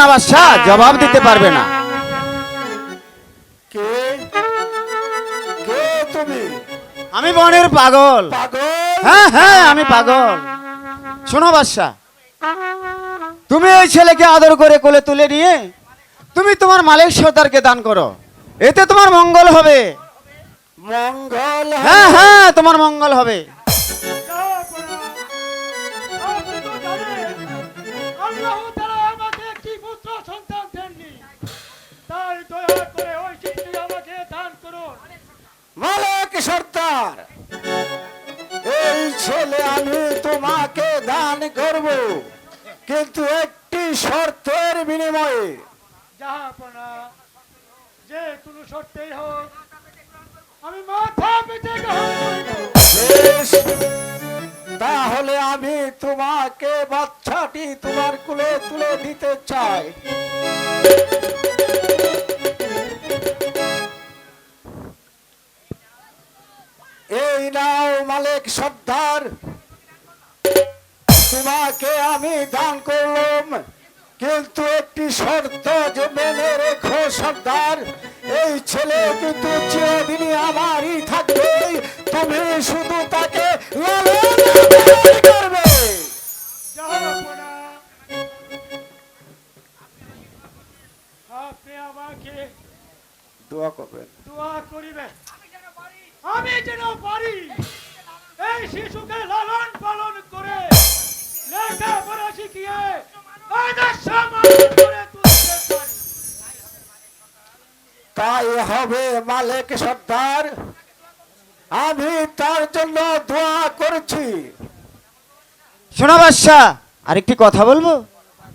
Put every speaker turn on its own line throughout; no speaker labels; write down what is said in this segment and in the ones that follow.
না বাদশাহ জবাব দিতে পারবে না।
কে? কে তুমি?
আমি বনের পাগল।
পাগল?
হ্যাঁ হ্যাঁ আমি পাগল। শোনো বাদশাহ তুমি এই ছেলেকে আদর করে কোলে তুলে নিয়ে তুমি তোমার মালিক সর্দারকে দান করো। এতে তোমার মঙ্গল হবে।
মঙ্গল
হ্যাঁ হ্যাঁ তোমার মঙ্গল হবে।
মালিক সর্দার। এই ছেলে আমি তোমাকে দান করব কিন্তু একটি শর্তের বিনিময়ে।
জাহাপনা যে কোনো শর্তেই হোক আমি মাথা পেতে
তাহলে আমি তোমাকে বাচ্চাটি তোমার কুলে তুলে দিতে চাই। এই নাও মালিক সর্দার। তোমাকে আমি দান করলাম কিন্তু একটি শর্ত যে মেনে রেখো সর্দার। এই ছেলে কিন্তু চিরদিনই আমারই থাকবে তুমি শুধু তাকে করবে।
আপনি আমাকে
দোয়া করবেন।
দোয়া করিবেন। আমি যেন পারি এই শিশুকে লালন পালন করে লেখাপড়া শিখিয়ে আদর্শ মানুষ করে তুলতে পারি।
তাই হবে মালিক সর্দার। আমি তার জন্য দোয়া করছি।
শোনো বাদশাহ আরেকটি কথা বলব?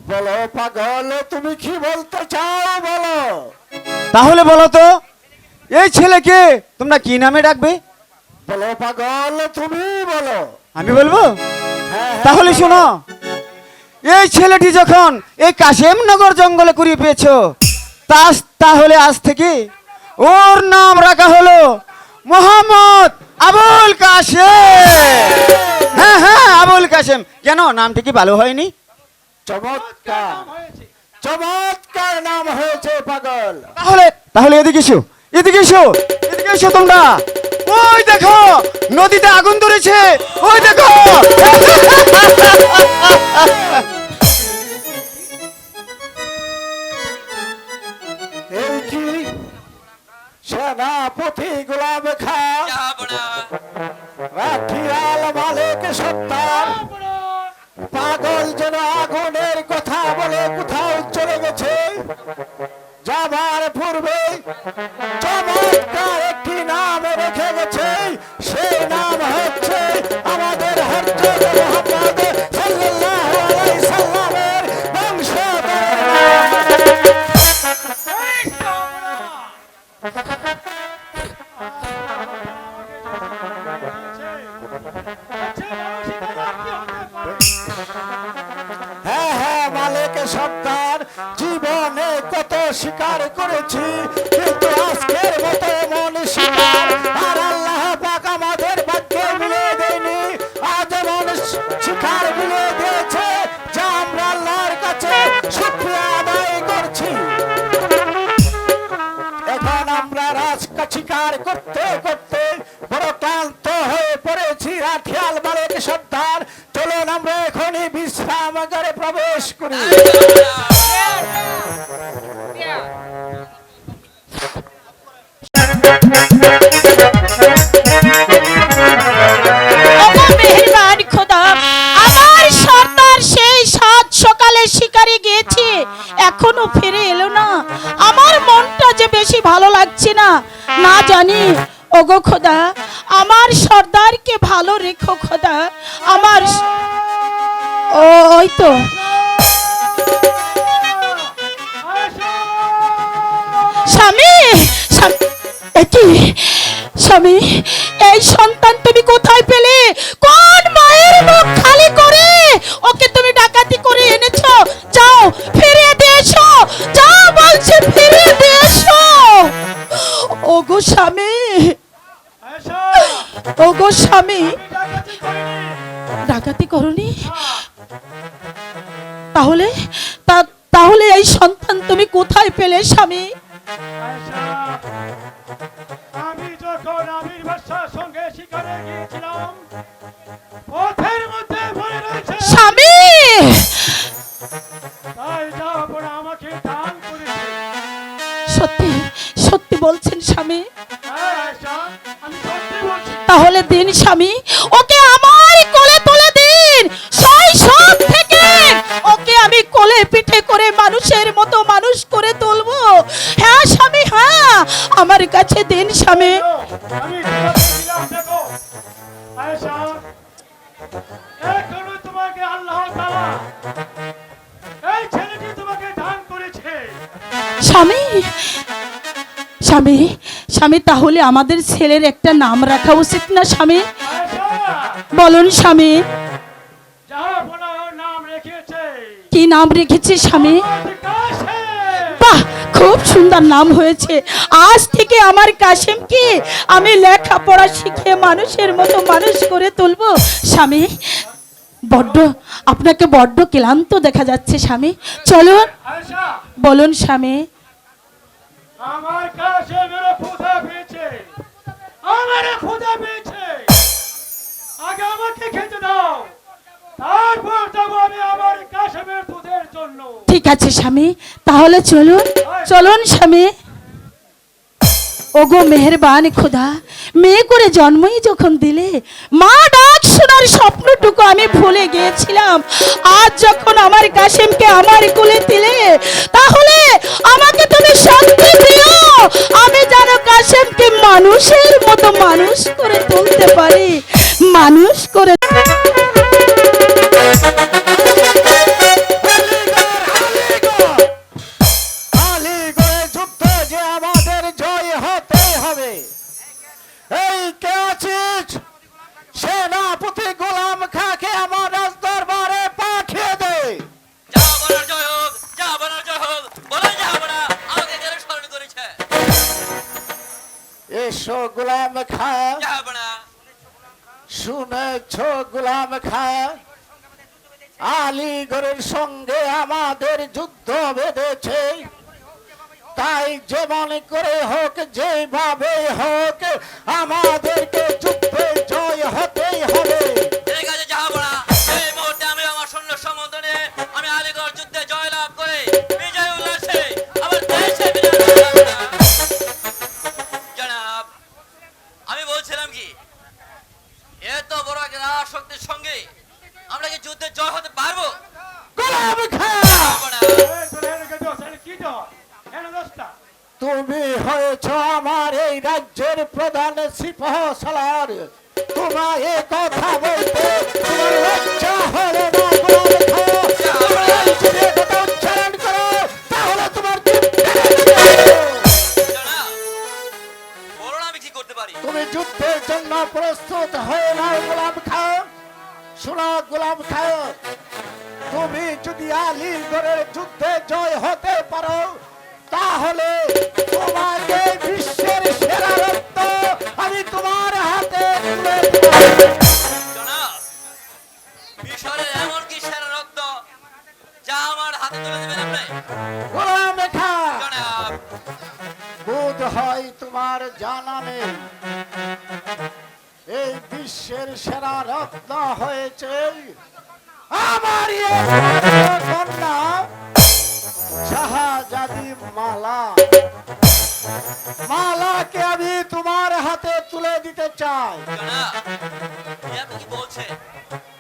বলো পাগল তুমি কি বলতে চাও বলো।
তাহলে বলো তো এই ছেলেকে তোমরা কি নামে ডাকবে?
বলো পাগল তুমি বলো।
আমি বলব?
হ্যাঁ, হ্যাঁ,
তাহলে শোনো এই ছেলেটি যখন এই কাশেমনগর জঙ্গলে কুড়িয়ে পেয়েছ তা তাহলে আজ থেকে ওর নাম রাখা হলো মোহাম্মদ আবুল কাশেম। হ্যাঁ হ্যাঁ আবুল কাশেম। কেন নামটি কি ভালো হয়নি?
চমৎকার। চমৎকার নাম হয়েছে পাগল।
তাহলে তাহলে এদিকে এসো। এদিকে এসো এদিকে এসো তোমরা। ওই দেখো নদীতে আগুন ধরেছে। ওই দেখো।
ওই তো স্বামী স্বামী স্বামী এই সন্তান তুমি কোথায় পেলে? কোন মায়ের মুখ খালি করে ওকে তুমি ডাকাতি করে এনেছো? যাও ফিরিয়ে দিয়ে এসো। যাও বলছি ফিরিয়ে দিয়ে এসো। ওগো স্বামী! ওগো স্বামী।
ডাকাতি করিনি।
তাহলে তাহলে এই সন্তান তুমি কোথায় পেলে স্বামী?
আমি যখন আমির বাদশার সঙ্গে শিকারে গিয়েছিলাম পথের মধ্যে পড়ে রয়েছে।
স্বামী!
তাই আমাকে দান করেছে।
সত্যি সত্যি বলছেন স্বামী।
হ্যাঁ
তাহলে দিন স্বামী ওকে আমার কোলে পিঠে করে মানুষের মতো মানুষ করে তুলবো। হ্যাঁ স্বামী হ্যাঁ। আমার কাছে দিন স্বামী।
তোমাকে দিলাম দেখো আয়েশা এখনও তোমাকে আল্লাহ এই ছেলেটি তোমাকে দান করেছে।
স্বামী স্বামী স্বামী তাহলে আমাদের ছেলের একটা নাম রাখা উচিত না স্বামী? বলুন স্বামী। কি নাম রেখেছে স্বামী? বাহ, খুব সুন্দর নাম হয়েছে। আজ থেকে আমার কাশেমকে আমি লেখাপড়া শিখে মানুষের মতো মানুষ করে তুলবো। স্বামী, বড্ড, আপনাকে বড্ড ক্লান্ত দেখা যাচ্ছে স্বামী। চলুন। বলুন স্বামী।
আমার আমার আগে আমাকে খেতে দাও। তারপর যাব আমি আমার কাশেমের দুধের জন্য।
ঠিক আছে স্বামী। তাহলে চলুন চলুন স্বামী। ওগো মেহেরবান খোদা মেয়ে করে জন্মই যখন দিলে মা ডাক শোনার স্বপ্নটুকু আমি ভুলে গিয়েছিলাম। আজ যখন আমার কাশেমকে আমার কোলে দিলে তাহলে আমাকে তুমি শক্তি দিও। আমি যেন কাশেমকে মানুষের মতো মানুষ করে তুলতে পারি। মানুষ করে
এসো গোলাম খা। শুনেছ গোলাম খা। আলিগড়ের সঙ্গে আমাদের যুদ্ধ বেঁধেছে তাই যেমন করে হোক, যেভাবে হোক, আমাদেরকে যুদ্ধে জয় হতেই হবে
ঠিক আছে আমি আমার সৈন্য সম্বোধনে আমি আলিগড় যুদ্ধে করে বিরাজ জাহাপনা। জনাব, আমি বলছিলাম কি, এত বড় এক শক্তির সঙ্গে আমরা কি যুদ্ধে জয় হতে পারব?
গোলাম খা। তুমি হয়েছ আমার এই রাজ্যের প্রধান সিপাহ সালার তোমায় এ কথা বলতে তোমার লজ্জা হলো না খা! তুমি যুদ্ধের জন্য প্রস্তুত হয়ে নাও গোলাম খাও শোনো গোলাম খাও তুমি যদি আলিগড়ের যুদ্ধে জয় হতে পারো তাহলে তোমাকে বিশ্বের সেরা রক্ত আমি তোমার হাতে তুলে
মিশরের এমন কি সেরা রত্ন যা আমার হাতে তুলে দেবেন আপনি?
গোলাম খা বোধ হয় তোমার জানা নেই বিশ্বের সেরা রত্ন হয়েছে আমার এই কন্যা শাহজাদি মালা। মালাকে আমি তোমার হাতে তুলে দিতে চাই।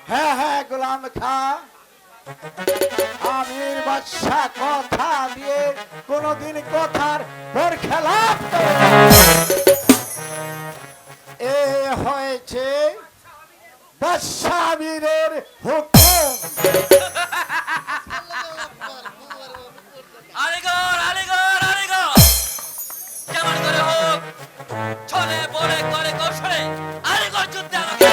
হ্যাঁ হ্যাঁ গোলাম খা। আমির বাদশা কথা দিয়ে কোনদিন কথার পর খেলাপ। এ হয়েছে বাদশা আমিরের হুকুম।
আলিগড় আলিগড় যেমন করে কৌশলে যুদ্ধে আমাকে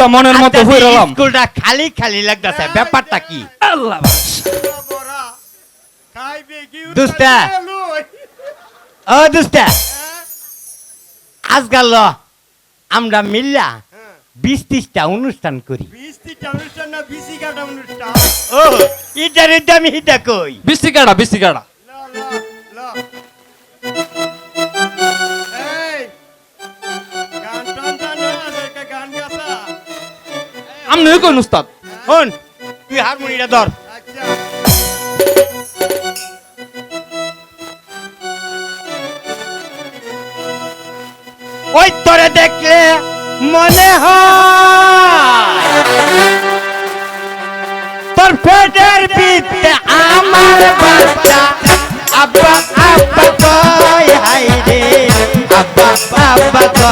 আচ্ছা মনের মতো হয়ে রলাম
স্কুলটা খালি খালি লাগতেছে ব্যাপারটা কি?
আল্লাহ
বড়া খাইবে কি
দুস্তা। ও দুস্তা আজকাল ল, আমরা মিল্লা বিশ ত্রিশটা অনুষ্ঠান করি।
অনুষ্ঠান না বিসি কাটা অনুষ্ঠান?
ও ইটার এটা আমি হিটা কই?
বিস্তি কাটা বিস্তি কাটা আমনি কোন উস্তাদ।
হন তুই হারমোনিটা ধর। ওই তোরে দেখলে মনে হয় তোর পেটের ভিতরে আমার বাচ্চা। আব্বা আব্বা হাই রে। আব্বা আব্বা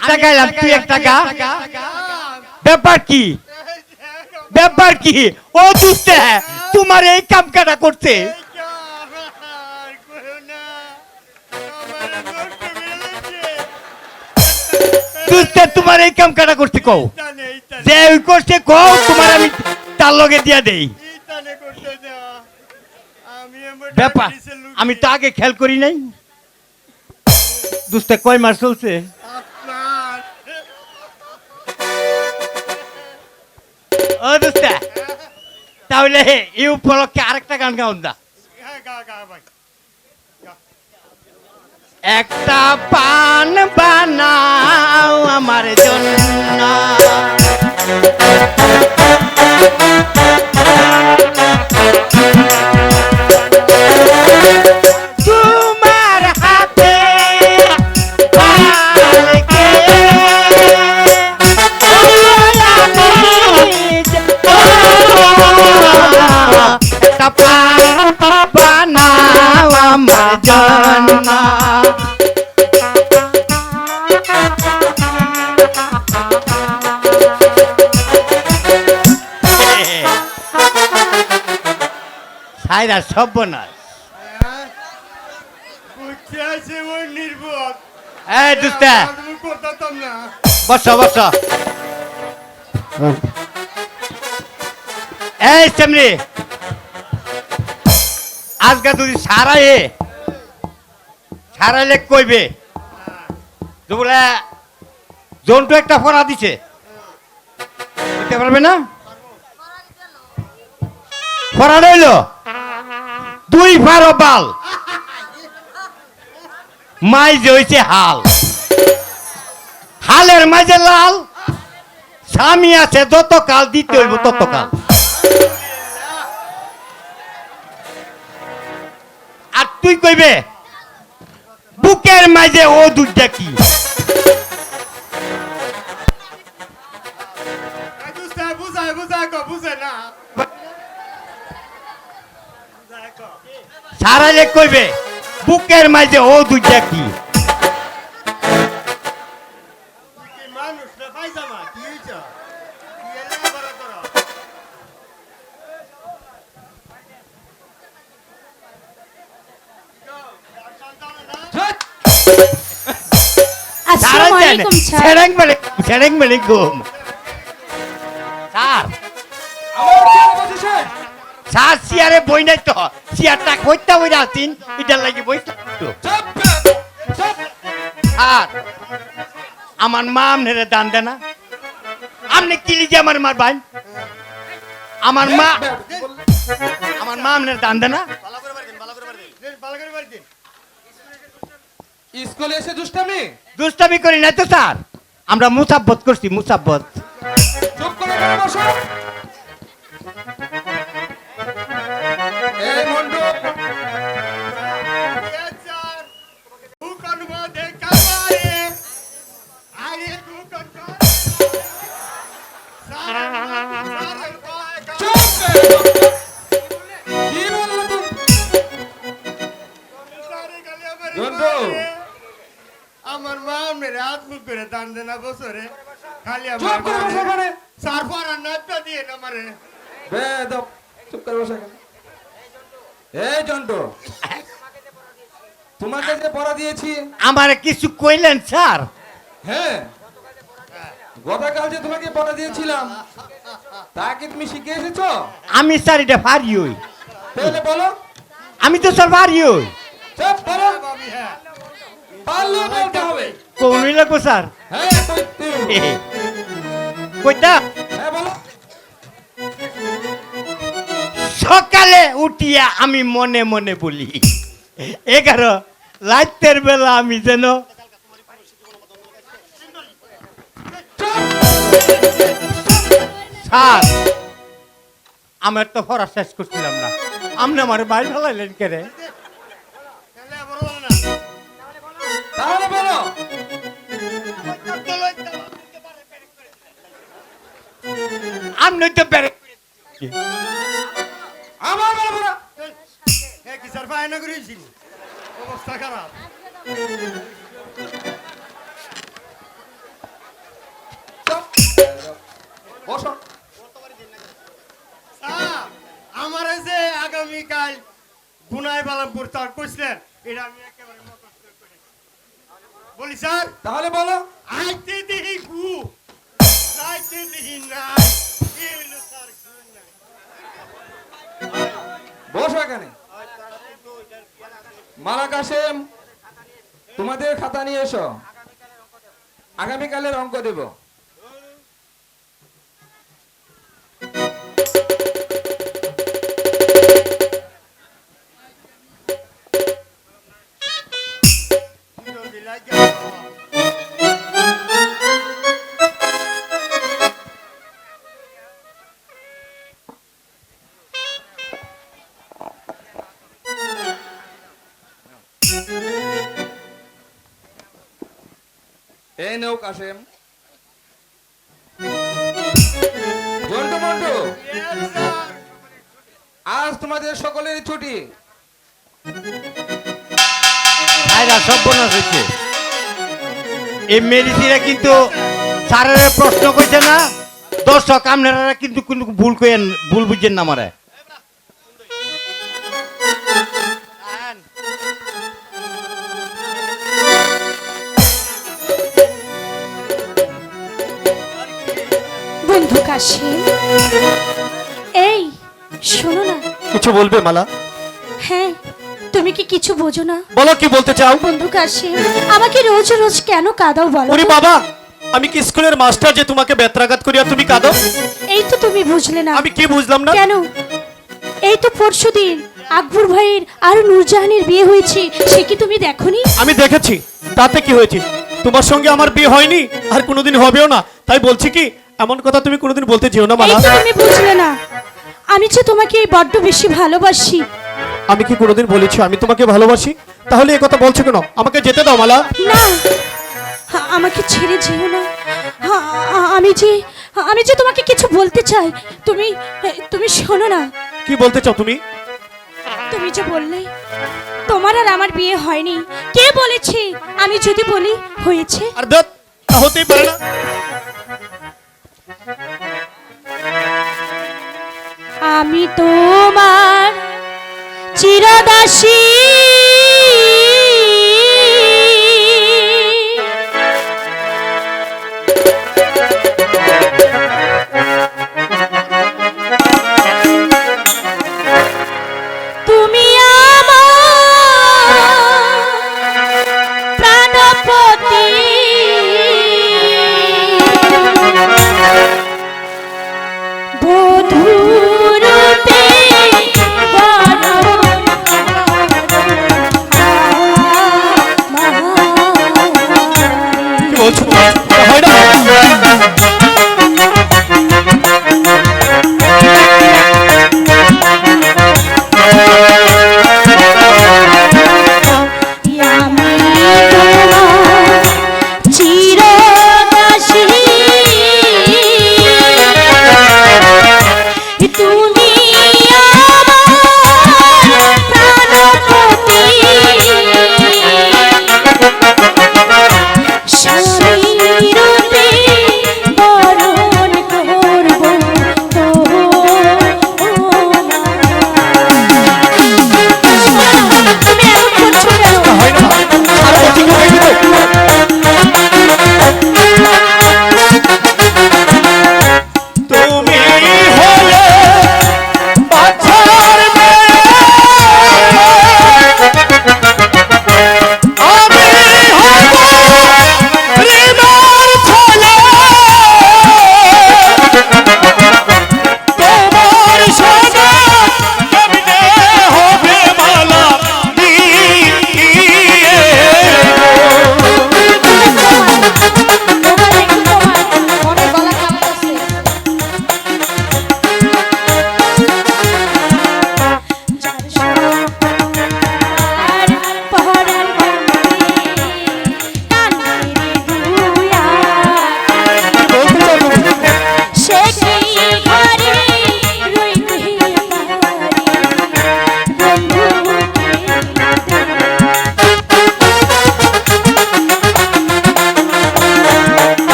একটা গাইলাম তুই একটা গা ব্যাপার কি? ব্যাপার কি? ও তোমার এই কাম কাটা করতে। তোমার এই কাম কাটা করতে কও। যে ওই করছে কও তোমার আমি তার লগে দিয়া দেই। ব্যাপার আমি তো আগে খেয়াল করি নাই। দুস্তে কয় মাস চলছে? ও দুস্তে তাহলে এই উপলক্ষে আরেকটা গান গাউন দা
ভাই।
একটা পান বানাও আমার জন্য। કપા બનાવા મજના সাইরা সর্বনাশ। এই দুস্তা। বস বস। এই সেমনি আজকে যদি সারাইয়ে, সারাইলে কইবে তো বলে জন্টু একটা ফোনা দিছে। বুঝতে পারবে না? ফোনা রইল। দুই ফারো বাল। মাইজ হইছে হাল। হালের মাঝে লাল, স্বামী আছে যত কাল দিতে হইব তত কাল তুই কইবে? বুকের মাঝে ও দুধটা কি? সারালে কইবে বুকের মাঝে ও দুধটা কি?
স্যার
সেরেং বেলে সেরেং বেলে ঘুম। স্যার। স্যার সিয়ারে বই নাই তো। সিয়ারটা কইতা বই আছিন এটার লাগি বই স্যার আমার মা আমনেরে দান দে না। আমনে কি লিজে আমার মার ভাই? আমার মা আমার মা আমনের দান দে না।
ভালো করে বাড়ি দিন ভালো করে বাড়ি দিন। ভালো করে বাড়ি দিন।
স্কুলে এসে দুষ্টামি?
দুষ্টামি করি না তো স্যার? আমরা মুসাব্বত করছি মুসাব্বত।
চুপ করে।
মেরে হাত মুখ করে দান দেনা বছরে। খালি
চুপ করে বসো
আমার পরা নাচটা দিয়ে না মারে।
বেদব চুপ করে বসে এই জন্টু তোমাকে যে পড়া দিয়েছি।
আমার কিছু কইলেন স্যার?
হ্যাঁ গতকাল যে তোমাকে পড়া দিয়েছিলাম তা কি তুমি শিখে এসেছ?
আমি স্যার এটা পারি ওই
তাহলে বলো।
আমি তো স্যার পারি ওই
চুপ বলো
বাবি হ্যাঁ।
পারলে বলতে হবে।
কোন লাগবো স্যার
কইতে
সকালে উঠিয়া আমি মনে মনে বলি এগারো রাতের বেলা আমি যেন স্যার আমার তো পড়া শেষ করছিলাম না আপনি আমার বাইর ফেলাইলেন কে রে আপনি তো বেড়ে
আমার বলো বলো।
হ্যাঁ কি স্যার ফায়না করেছি অবস্থা খারাপ।
বসো।
আমার যে আগামীকাল গুনায় বালামপুর তার কইছিলেন এটা আমি একেবারে বলি স্যার?
তাহলে বলো।
আইতে দিহি গু। যাইতে দিহি নাই। কি হইল স্যার গু
বসো এখানে। মালা কাসেম, তোমাদের খাতা নিয়ে এসো। আগামীকালের অঙ্ক দেব। এই নেও জন্টু মন্টু আজ তোমাদের সকলের ছুটি।
আয়রা সব বোনাস হয়েছে। এই মেডিসিনে কিন্তু স্যারের প্রশ্ন করছে না দর্শক আপনারা কিন্তু কোনো ভুল করেন ভুল বুঝছেন না আমারে।
কাশি এই শোনো না।
কিছু বলবে মালা?
হ্যাঁ তুমি কি কিছু বোঝো না?
বলো কি বলতে চাও?
বন্ধু কাশি আমাকে রোজ রোজ কেন কাঁদাও বলো
ওরে বাবা আমি কি স্কুলের মাস্টার যে তোমাকে বেত্রাঘাত করিয়া তুমি কাঁদো
এই তো তুমি বুঝলে না।
আমি কি বুঝলাম না?
কেন? এই তো পরশুদিন আকবর ভাইয়ের আর নূরজাহানের বিয়ে হয়েছে সে কি তুমি দেখোনি?
আমি দেখেছি তাতে কি হয়েছে? তোমার সঙ্গে আমার বিয়ে হয়নি আর কোনোদিন হবেও না। তাই বলছি কি এমন কথা তুমি কোনোদিন বলতে যেও না মালা।
তো তুমি বুঝলে না আমি যে তোমাকে এই বড্ড বেশি ভালোবাসি।
আমি কি কোনোদিন বলেছি আমি তোমাকে ভালোবাসি? তাহলে এই কথা বলছো কেন? আমাকে যেতে দাও মালা।
না আমাকে ছেড়ে যেও না। আমি যে আমি যে তোমাকে কিছু বলতে চাই তুমি তুমি শোনো না।
কি বলতে চাও তুমি?
তুমি যে বললে তোমার আর আমার বিয়ে হয়নি। কে বলেছে? আমি যদি বলি হয়েছে?
আর হতেই পারে না।
আমি তোমার চিরদাসী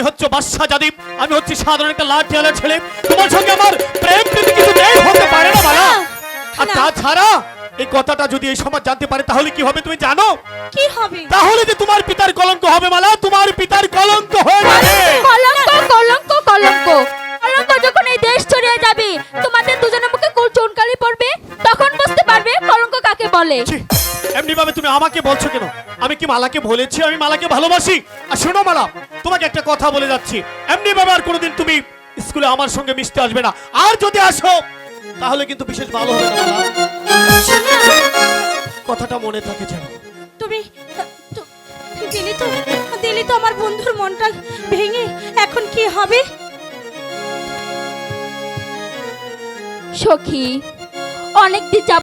তুমি
হচ্ছে বাদশা জাদি আমি হচ্ছি সাধারণ একটা লাঠ ঠেলার ছেলে। তোমার সঙ্গে আমার প্রেম প্রীতি কিছু নেই হতে পারে না বালা আর। তাছাড়া এই কথাটা যদি এই সমাজ জানতে পারে তাহলে কি হবে তুমি জানো?
কি হবে?
তাহলে যে তোমার পিতার কলঙ্ক হবে মালা তোমার পিতার কলঙ্ক হয়ে যাবে।
কলঙ্ক কলঙ্ক কলঙ্ক কলঙ্ক। যখন এই দেশ ছড়িয়ে যাবে তোমাদের দুজনের চুনকালি পড়বে তখন বুঝতে পারবে কলঙ্ক কাকে বলে।
এমনি ভাবে তুমি আমাকে বলছো কেন? আমি কি মালাকে বলেছি আমি মালাকে ভালোবাসি? আর শোনো মালা তোমাকে একটা কথা বলে যাচ্ছি। এমনি ভাবে আর কোনোদিন তুমি স্কুলে আমার সঙ্গে মিশতে আসবে না। আর যদি আসো তাহলে কিন্তু বিশেষ ভালো হবে কথাটা মনে থাকে যেন।
তুমি দিলি তো দিলি তো আমার বন্ধুর মনটা ভেঙে এখন কি হবে?
সখী। অনেকদিন যাব